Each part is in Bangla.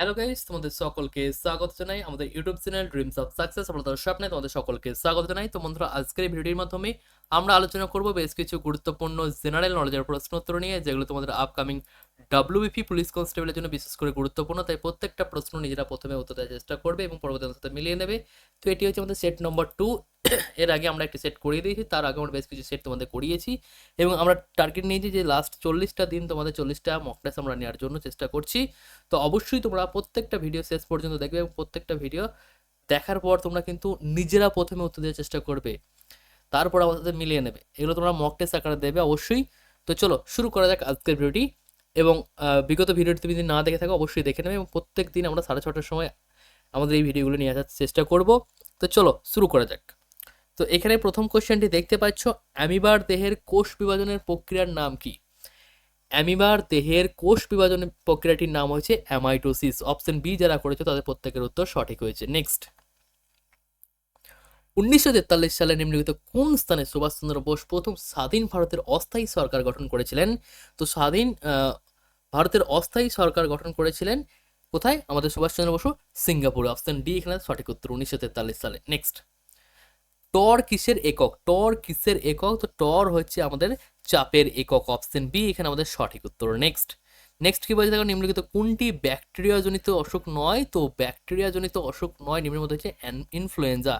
হ্যালো গাইস তোমাদের সকলকে স্বাগত জানাই আমাদের YouTube channel Dreams of Success আপনাদের স্বপ্নে তোমাদের সকলকে স্বাগত জানাই। তো বন্ধুরা, আজকের ভিডিওর মাধ্যমে আমরা আলোচনা করব বেশ কিছু গুরুত্বপূর্ণ জেনারেল নলেজের প্রশ্নোত্তর নিয়ে, যেগুলো তোমাদের আপকামিং ডাব্লিউবিপি পুলিশ কনস্টেবলের জন্য বিশেষ করে গুরুত্বপূর্ণ। তাই প্রত্যেকটা প্রশ্ন নিজেরা প্রথমে উত্তর দেওয়ার চেষ্টা করবে এবং পরবর্তী সাথে মিলিয়ে নেবে। তো এটি হচ্ছে আমাদের সেট নম্বর টু এর আগে আমরা একটি সেট করিয়ে দিয়েছি, তার আগে আমরা বেশ কিছু সেট তোমাদের করিয়েছি। এবং আমরা টার্গেট নিয়েছি যে লাস্ট চল্লিশটা দিন তোমাদের চল্লিশটা মক আমরা নেওয়ার জন্য চেষ্টা করছি। তো অবশ্যই তোমরা প্রত্যেকটা ভিডিও শেষ পর্যন্ত দেখবে এবং প্রত্যেকটা ভিডিও দেখার পর তোমরা কিন্তু নিজেরা প্রথমে উত্তর দেওয়ার চেষ্টা করবে। তারপর আমাদের মিলিয়ে নেবে। এগুলো তোমরা মক টেস্ট আকারে দেবে অবশ্যই। তো চলো, শুরু করা যাক আজকের ভিডিওটি। এবং বিগত ভিডিওটি তুমি যদি না দেখে থাকো, অবশ্যই দেখে নেবে। এবং প্রত্যেক দিন আমরা সাড়ে ছটার সময় আমাদের এই ভিডিওগুলো নিয়ে আসার চেষ্টা করব। তো চলো, শুরু করা যাক। তো এখানে প্রথম কোশ্চেনটি দেখতে পাচ্ছ, অ্যামিবার দেহের কোষ বিভাজনের প্রক্রিয়ার নাম কি? অ্যামিবার দেহের কোষ বিভাজনের প্রক্রিয়াটির নাম হচ্ছে অ্যামাইটোসিস। অপশন বি যারা করেছে তাদের প্রত্যেকের উত্তর সঠিক হয়েছে। নেক্সট উনিশশো তেতাল্লিশ সালে নিম্নলিখিত কোন স্থানে সুভাষচন্দ্র বোস প্রথম স্বাধীন ভারতের অস্থায়ী সরকার গঠন করেছিলেন? তো স্বাধীন ভারতের অস্থায়ী সরকার গঠন করেছিলেন কোথায়? আমাদের সুভাষচন্দ্র বসু সিঙ্গাপুরে। অপশন ডি এখানে, সঠিক উত্তর উনিশশো তেতাল্লিশ সালে। নেক্সট টর কিসের একক? টর কিসের একক? তো টর হচ্ছে আমাদের চাপের একক। অপশন বি এখানে আমাদের সঠিক উত্তর। নেক্সট নেক্সট কি বলছে দেখো? নিম্নলিখিত কোনটি ব্যাকটেরিয়াজনিত অসুখ নয়? তো ব্যাকটেরিয়াজনিত অসুখ নয়, নিম্নের মধ্যে হচ্ছে ইনফ্লুয়েঞ্জা।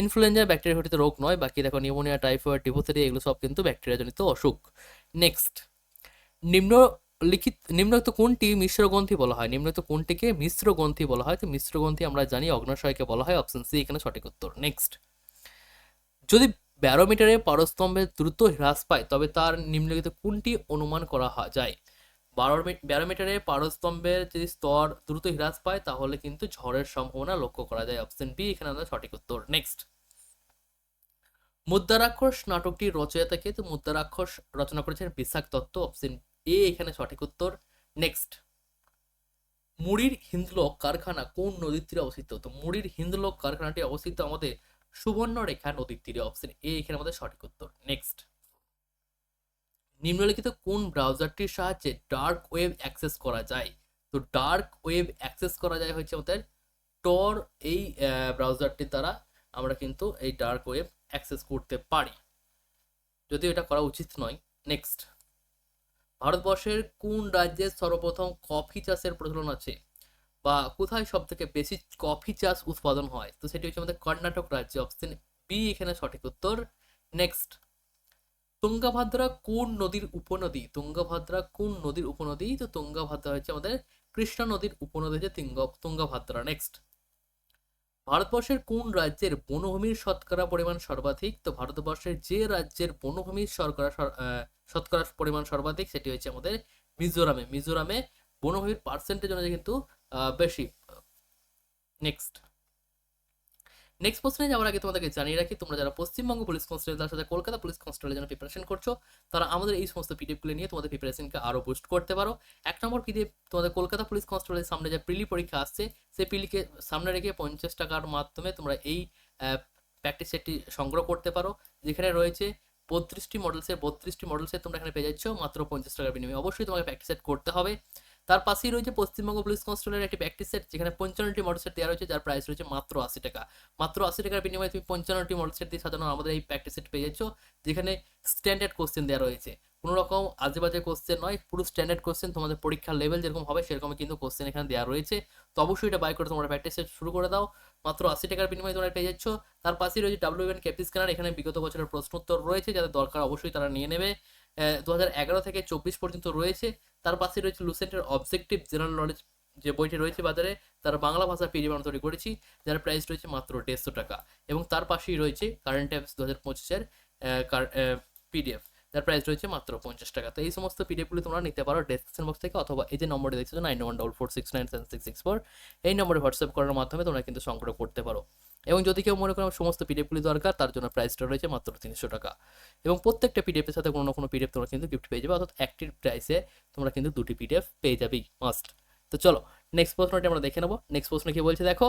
ইনফ্লুয়েঞ্জা ব্যাকটেরিয়া ঘটিত রোগ নয়, বাকি দেখো নিউমোনিয়া, টাইফয়েড ডিভোথেরিয়া এগুলো সব কিন্তু ব্যাকটেরিয়াজনিত অসুখ। নেক্সট নিম্নলিখিত নিম্নলিখিত কোনটি মিশ্র গ্রন্থি বলা হয়? নিম্নলিখিত কোনটিকে মিশ্র গ্রন্থি বলা হয়? তো মিশ্র গ্রন্থি আমরা জানি, অগ্নাশয়কে বলা হয়, অপশন সি এখানে সঠিক উত্তর। নেক্সট যদি ব্যারোমিটারে পারস্তম্ভের দ্রুত হ্রাস পায়, তবে তার নিম্নলিখিত কোনটি অনুমান করা যায়। ব্যারোমিটারে পারস্তম্ভের যদি স্তর দ্রুত হ্রাস পায়, তাহলে কিন্তু ঝড়ের সম্ভাবনা লক্ষ্য করা যায়। অপশন বি, এখানে আমাদের সঠিক উত্তর। নেক্সট মুদ্রারাক্ষস নাটকটির রচয়িতাকে তো মুদ্রারাক্ষস রচনা করেছেন বিশাক দত্ত অপশন এ, এখানে সঠিক উত্তর। নেক্সট মুড়ির হিন্দলোক কারখানা কোন নদীর তীরে অবস্থিত? তো মুড়ির হিন্দলোক কারখানাটি অবস্থিত আমাদের সুবর্ণরেখা নদীর তীরে। অপশন এ, এখানে আমাদের সঠিক উত্তর। নেক্সট নিম্নলিখিত কোন ব্রাউজারটির সাহায্যে ডার্ক ওয়েব অ্যাক্সেস করা যায়? তো ডার্ক ওয়েব অ্যাক্সেস করা যায় হচ্ছে আমাদের টর এই ব্রাউজারটির দ্বারা আমরা কিন্তু এই ডার্ক ওয়েব অ্যাক্সেস করতে পারি। যদিও এটা করা উচিত নয়। নেক্সট ভারতবর্ষের কোন রাজ্যে সর্বপ্রথম কফি চাষের প্রচলন আছে? বা কোথায় সব থেকে বেশি কফি চাষ উৎপাদন হয়? তো সেটি হচ্ছে আমাদের কর্ণাটক রাজ্যে। অপশন বি, এখানে সঠিক উত্তর। নেক্সট তুঙ্গাভাদ্রা কোন নদীর উপনদী? তুঙ্গাভাদ্রা কোন নদীর উপনদী? তো তুঙ্গাভাদ্রা হচ্ছে আমাদের কৃষ্ণা নদীর উপনদী হচ্ছে তিঙ্গ- তুঙ্গাভাদ্রা। নেক্সট ভারতবর্ষের কোন রাজ্যের বনভূমির শতকরা পরিমাণ সর্বাধিক? তো ভারতবর্ষের যে রাজ্যের বনভূমির শতকরা শতকরা পরিমাণ সর্বাধিক সেটি হচ্ছে আমাদের মিজোরামে। মিজোরামে বনভূমির পার্সেন্টেজ অনুযায়ী কিন্তু বেশি। নেক্সট নেক্সট প্রশ্নে যাওয়ার আগে তোমাদেরকে জানিয়ে রাখি, তোমরা যারা পশ্চিমবঙ্গ পুলিশ কনস্টেবল তার সাথে কলকাতা পুলিশ কনস্টেবলের জন্য প্রিপারেশন করছ, তারা আমাদের এই সমস্ত পিডিএফগুলো নিয়ে তোমাদের প্রিপারেশনকে আরও বুস্ট করতে পারো। এক নম্বর পিডিএফ তোমাদের কলকাতা পুলিশ কনস্টেবলের সামনে যে প্রিলি পরীক্ষা আসছে, সেই প্রিলিকে সামনে রেখে পঞ্চাশ টাকার মাধ্যমে তোমরা এই প্র্যাকটিস সেটটি সংগ্রহ করতে পারো। যেখানে রয়েছে বত্রিশটি মডেলসের বত্রিশটি মডেলসের তোমরা এখানে পেয়ে যাচ্ছ মাত্র পঞ্চাশ টাকার বিনিময়ে। অবশ্যই তোমাকে প্র্যাকটিস সেট করতে হবে। তার পাশেই রয়েছে পশ্চিমবঙ্গ পুলিশ কনস্টেবলের একটি প্র্যাকটিস সেট যেখানে পঞ্চান্নটি মডেল সেট দেওয়া রয়েছে, যার প্রাইস রয়েছে মাত্র আশি টাকা। মাত্র আশি টাকার বিনিময়ে তুমি পঞ্চান্নটি মডেল সেট দিয়ে সাজানো আমাদের এই প্র্যাকটিস সেট পেয়ে যাচ্ছ, যেখানে স্ট্যান্ডার্ড কোশ্চেন দেওয়া রয়েছে। কোনো রকম আজে বাজে কোশ্চেন নয়, পুরো স্ট্যান্ডার্ড কোশ্চেন তোমাদের পরীক্ষার লেভেল যেরকম হবে সেরকম কিন্তু কোশ্চেন এখানে দেওয়া রয়েছে। তো অবশ্যই এটা বাই করে তোমরা প্র্যাকটিস সেট শুরু করে দাও। মাত্র আশি টাকার বিনিময়ে তোমরা পেয়ে যাচ্ছ। তার পাশেই রয়েছে ডাব্লিউ এন ক্যাপি স্ক্যানার এখানে বিগত বছরের প্রশ্নোত্তর রয়েছে, যাদের দরকার অবশ্যই তারা নিয়ে নেবে। দু হাজার এগারো থেকে চব্বিশ পর্যন্ত রয়েছে। তার পাশে রয়েছে লুসেন্টের অবজেক্টিভ জেনারেল নলেজ যে বইটি রয়েছে বাজারে, তার বাংলা ভাষা পিডিএফ আমরা তৈরি করেছি, যার প্রাইস রয়েছে মাত্র দেড়শো টাকা। এবং তার পাশেই রয়েছে কারেন্ট অ্যাপস দু হাজার পঁচিশের পিডিএফ যার প্রাইস রয়েছে মাত্র পঞ্চাশ টাকা। তো এই সমস্ত পিডিএফগুলি তোমরা নিতে পারো ডেসক্রিপশন বক্স থেকে অথবা এই যে নম্বরে দেখছ nine one double four six nine seven six six four এই নম্বরে হোয়াটসঅ্যাপ করার মাধ্যমে তোমরা কিন্তু সংগ্রহ করতে পারো। এবং যদি কেউ মনে করো আমার সমস্ত পিডিএফগুলি দরকার, তার জন্য প্রাইসটা রয়েছে মাত্র তিনশো টাকা। এবং প্রত্যেকটা পিডিএফের সাথে কোনো না কোনো পিডিএফ তোমরা কিন্তু গিফট পেয়ে যাবে, অর্থাৎ একটির প্রাইসে তোমরা কিন্তু দুটি পিডিএফ পেয়ে যাবেই মাস্ট তো চলো নেক্সট প্রশ্নটি আমরা দেখে নেব। নেক্সট প্রশ্ন কি বলছে, দেখো,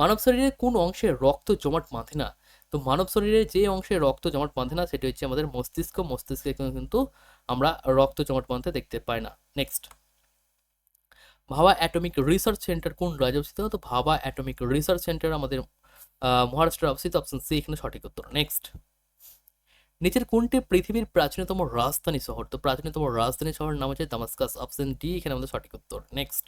মানব শরীরে কোন অংশে রক্ত জমাট বাঁধে না? তো মানব শরীরে যে অংশে রক্ত জমাট বাঁধে না, সেটি হচ্ছে আমাদের মস্তিষ্ক। মস্তিষ্কে কিন্তু আমরা রক্ত জমাট বাঁধতে দেখতে পাই না। নেক্সট ভাবা অ্যাটমিক রিসার্চ সেন্টার কোন রাজ্যে অবস্থিত? তো ভাবা অ্যাটমিক রিসার্চ সেন্টার আমাদের আহ, মহারাষ্ট্রে অবস্থিত অপশন সি এখানে সঠিক উত্তর। নেক্সট নিচের কোনটি পৃথিবীর প্রাচীনতম রাজধানী শহর? তো প্রাচীনতম রাজধানী শহরের নাম হচ্ছে দামাস্কাস অপশন ডি এখানে আমাদের সঠিক উত্তর। নেক্সট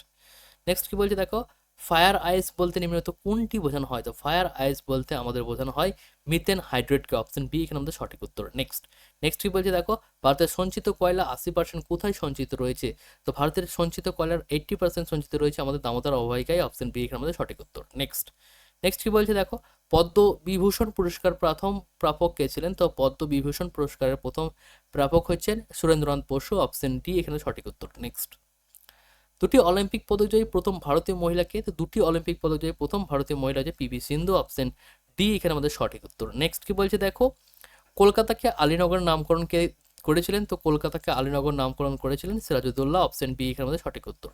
নেক্সট কি বলছে দেখো? ফায়ার আইস বলতে নিম্নত কোনটি বোঝানো হয়? তো ফায়ার আইস বলতে আমাদের বোঝানো হয় মিথেন হাইড্রেটকে অপশন বি এখানে আমাদের সঠিক উত্তর। নেক্সট নেক্সট কি বলছে দেখো? ভারতের সঞ্চিত কয়লা আশি পার্সেন্ট কোথায় সঞ্চিত রয়েছে? তো ভারতের সঞ্চিত কয়লার এইট্টি পার্সেন্ট সঞ্চিত রয়েছে আমাদের দামোদর অববাহিকায় অপশন বি এখানে আমাদের সঠিক উত্তর। নেক্সট নেক্সট কি বলছে দেখো? পদ্ম বিভূষণ পুরস্কার প্রথম প্রাপক কে ছিলেন? তো পদ্ম বিভূষণ পুরস্কারের প্রথম প্রাপক হচ্ছেন সুরেন্দ্রনাথ বসু অপশন ডি এখানে সঠিক উত্তর। নেক্সট দুটি অলিম্পিক পদকজয়ী প্রথম ভারতীয় মহিলাকে তো দুটি অলিম্পিক পদকজয়ী প্রথম ভারতীয় মহিলা যে পিভি সিন্ধু অপশন ডি এখানে আমাদের সঠিক উত্তর। নেক্সট কি বলছে দেখো? কলকাতাকে আলীনগর নামকরণ কে করেছিলেন? তো কলকাতাকে আলীনগর নামকরণ করেছিলেন সিরাজউদ্দৌলা অপশন বি এখানে আমাদের সঠিক উত্তর।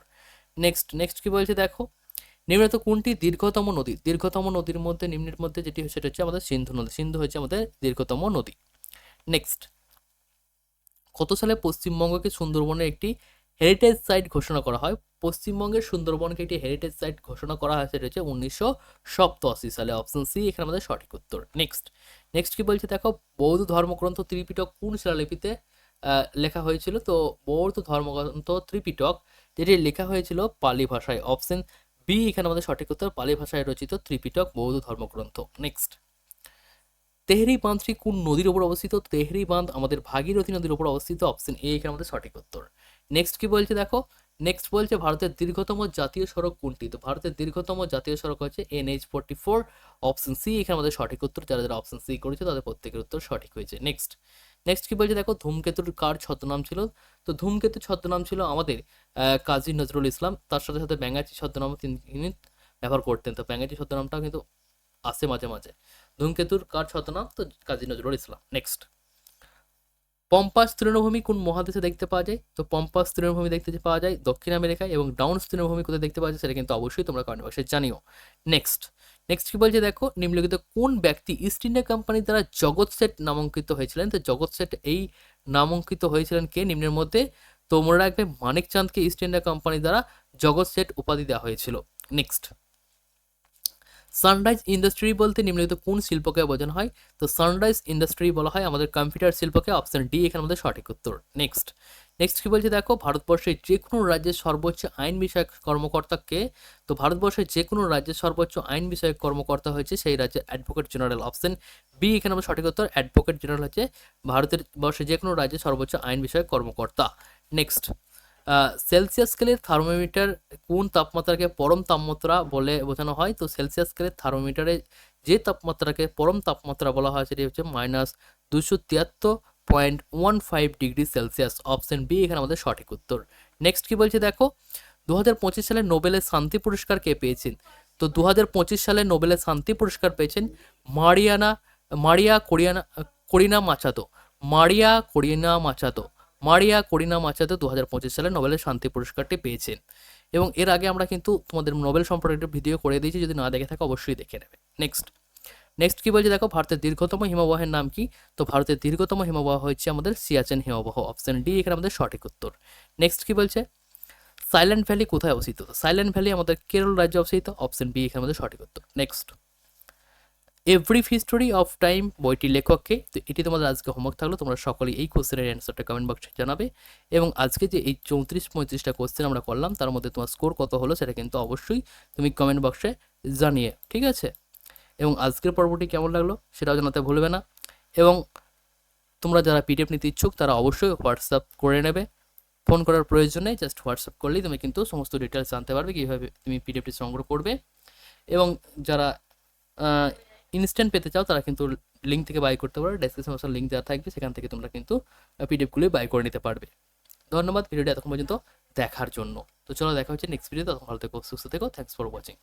নেক্সট নেক্সট কি বলছে দেখো? নিম্নত কোনটি দীর্ঘতম নদী? দীর্ঘতম নদীর মধ্যে, নিম্নের মধ্যে যেটি সেটা হচ্ছে আমাদের সিন্ধু নদী। সিন্ধু হচ্ছে আমাদের দীর্ঘতম নদী। নেক্সট কত সালে পশ্চিমবঙ্গকে সুন্দরবনের একটি হেরিটেজ সাইট ঘোষণা করা হয়? পশ্চিমবঙ্গের সুন্দরবনকে একটি হেরিটেজ সাইট ঘোষণা করা হয়, সেটা হচ্ছে উনিশশো সপ্তাশি সালে অপশন সি এখানে আমাদের সঠিক উত্তর। নেক্সট নেক্সট কি বলছে? দেখো, বৌদ্ধ ধর্মগ্রন্থ ত্রিপিটক কোন শিলালিপিতে লেখা হয়েছিল? তো বৌদ্ধ ধর্মগ্রন্থ ত্রিপিটক, যেটি লেখা হয়েছিল পালি ভাষায় অপশন বি, এখানে আমাদের সঠিক উত্তর পালি ভাষায় রচিত ত্রিপিটক বৌদ্ধ ধর্মগ্রন্থ। নেক্সট তেহরি বাঁধটি কোন নদীর উপর অবস্থিত? তেহরি বাঁধ আমাদের ভাগীরথী নদীর উপর অবস্থিত। অপশন এ এখানে আমাদের সঠিক উত্তর। নেক্সট কি বলছে দেখো? নেক্সট বলছে ভারতের দীর্ঘতম জাতীয় সড়ক কোনটি? তো ভারতের দীর্ঘতম জাতীয় সড়ক হচ্ছে N H forty four option C এখানে আমাদের সঠিক উত্তর। যারা যারা অপশন সি করেছে, তাদের প্রত্যেকের উত্তর সঠিক হয়েছে। নেক্সট নেক্সট কি বলছে দেখো? ধূমকেতুর কার ছদ্মনাম ছিল? তো ধূমকেতু ছদ্মনাম ছিল আমাদের কাজী নজরুল ইসলাম। তার সাথে সাথে ব্যাঙ্গাচি ছদ্মনাম তিনি ব্যবহার করতেন। তো ব্যাঙ্গাচি ছদ্মনামটাও কিন্তু আসে মাঝে মাঝে। ধূমকেতুর কার ছদ্মনাম? তো কাজী নজরুল ইসলাম। নেক্সট পম্পাস তৃণভূমি কোন মহাদেশে দেখতে পাওয়া যায়? তো পম্পাস তৃণভূমি দেখতে পাওয়া যায় দক্ষিণ আমেরিকায় এবং ডাউনস তৃণভূমি কোথায় দেখতে পাওয়া যায় সেটা কিন্তু অবশ্যই তোমরা কমেন্ট বক্সে জানিও। নেক্সট নেক্সট কি বলছে দেখো, নিম্নলিখিত কোন ব্যক্তি ইস্ট ইন্ডিয়া কোম্পানির দ্বারা জগৎ সেট নামাঙ্কিত হয়েছিলেন? তো জগৎ সেট এই নামাঙ্কিত হয়েছিলেন কে? নিম্নের মধ্যে তো মনে রাখবে মানিক চাঁদকে ইস্ট ইন্ডিয়া কোম্পানি দ্বারা জগৎ সেট উপাধি দেওয়া হয়েছিল। নেক্সট সানরাইজ ইন্ডাস্ট্রি বলতে নিম্নলিখিত কোন শিল্পকে বোঝানো হয়? তো সানরাইজ ইন্ডাস্ট্রি বলা হয় আমাদের কম্পিউটার শিল্পকে, অপশন ডি এখানে আমাদের সঠিক উত্তর। নেক্সট নেক্সট কি বলছে দেখো? ভারতবর্ষের যে কোনো রাজ্যের সর্বোচ্চ আইন বিষয়ক কর্মকর্তাকে, তো ভারতবর্ষের যে কোনো রাজ্যের সর্বোচ্চ আইন বিষয়ক কর্মকর্তা হয়েছে সেই রাজ্যের অ্যাডভোকেট জেনারেল অপশন বি এখানে আমাদের সঠিক উত্তর অ্যাডভোকেট জেনারেল হচ্ছে ভারতের বর্ষে যে কোনো রাজ্যের সর্বোচ্চ আইন বিষয়ক কর্মকর্তা। নেক্সট সেলসিয়াস স্কেলের থার্মোমিটার কোন তাপমাত্রাকে পরম তাপমাত্রা বলে বোঝানো হয়? তো সেলসিয়াস স্কেলের থার্মোমিটারে যে তাপমাত্রাকে পরম তাপমাত্রা বলা হয় সেটি হচ্ছে মাইনাস দুশো তিয়াত্তর point one five degree Celsius. Option B, এখানে আমাদের সঠিক উত্তর। নেক্সট কি বলছে দেখো? দু হাজার পঁচিশ সালে নোবেলের শান্তি পুরস্কার কে পেয়েছেন? তো দু হাজার পঁচিশ সালে নোবেলের শান্তি পুরস্কার পেয়েছেন মারিয়ানা, মারিয়া কোরিয়ানা, করিনা মাচাতো। মারিয়া করিনা মাচাতো। মারিয়া করিনা মাচাতো দু হাজার পঁচিশ সালে নোবেলের শান্তি পুরস্কারটি পেয়েছেন। এবং এর আগে আমরা কিন্তু তোমাদের নোবেল সম্পর্কে একটা ভিডিও করে দিয়েছি, যদি না দেখে থাকে অবশ্যই দেখে নেবে। নেক্সট নেক্সট কি বলছে দেখো, ভারতের দীর্ঘতম হিমবাহের নাম কি? তো ভারতের দীর্ঘতম হিমবাহ হচ্ছে আমাদের সিয়াচেন হিমবাহ অপশন ডি এখানে আমাদের সঠিক উত্তর। নেক্সট কি বলছে? সাইলেন্ট ভ্যালি কোথায় অবস্থিত? সাইলেন্ট ভ্যালি আমাদের কেরল রাজ্যে অবস্থিত অপশন বি এখানে আমাদের সঠিক উত্তর। Next every history of time বইটির লেখককে, তো এটি তোমাদের আজকে হোমওয়ার্ক থাকল, তোমরা সকলেই এই কোশ্চেনের অ্যান্সারটা কমেন্ট বক্সে জানাবে। এবং আজকে যে এই চৌত্রিশ পঁয়ত্রিশটা কোশ্চেন আমরা করলাম, তার মধ্যে তোমার স্কোর কত হলো, সেটা কিন্তু অবশ্যই তুমি কমেন্ট বক্সে জানিয়ে, ঠিক আছে? এবং আজকের পর্বটি কেমন লাগল সেটাও জানাতে ভুলবে না। এবং তোমরা যারা পিডিএফ নিতে ইচ্ছুক, তারা অবশ্যই হোয়াটসঅ্যাপ করে নেবে। ফোন করার প্রয়োজন নেই, জাস্ট হোয়াটসঅ্যাপ করলেই তুমি কিন্তু সমস্ত ডিটেলস জানতে পারবে কীভাবে তুমি পিডিএফটি সংগ্রহ করবে। এবং যারা ইনস্ট্যান্ট পেতে চাও, তারা কিন্তু লিঙ্ক থেকে বাই করতে পারো। ডেসক্রিপশন বক্সের লিঙ্ক দেওয়া থাকবে, সেখান থেকে তোমরা কিন্তু পিডিএফগুলি বাই করে নিতে পারবে। ধন্যবাদ, ভিডিওটি এতক্ষণ পর্যন্ত দেখার জন্য। তো চলো দেখা হচ্ছে নেক্সট ভিডিওতে তখন ভালো থেকো, সুস্থ থেকো থ্যাংকস ফর ওয়াচিং